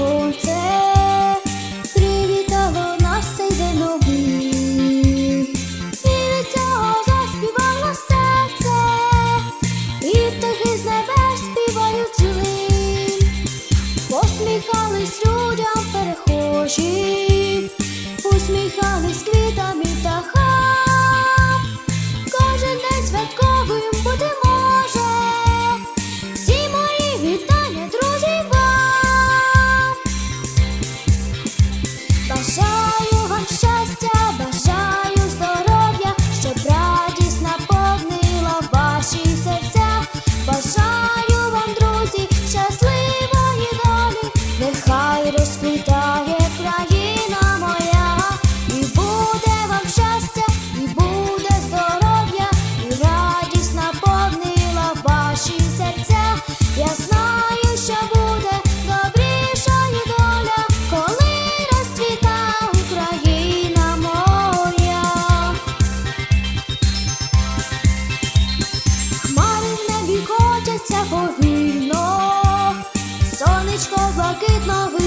сонце, привітало нас цей день новий. І від цього заспівало серце, і птахи з небес співають злим, посміхались людям перехожі. Сонечко блакитно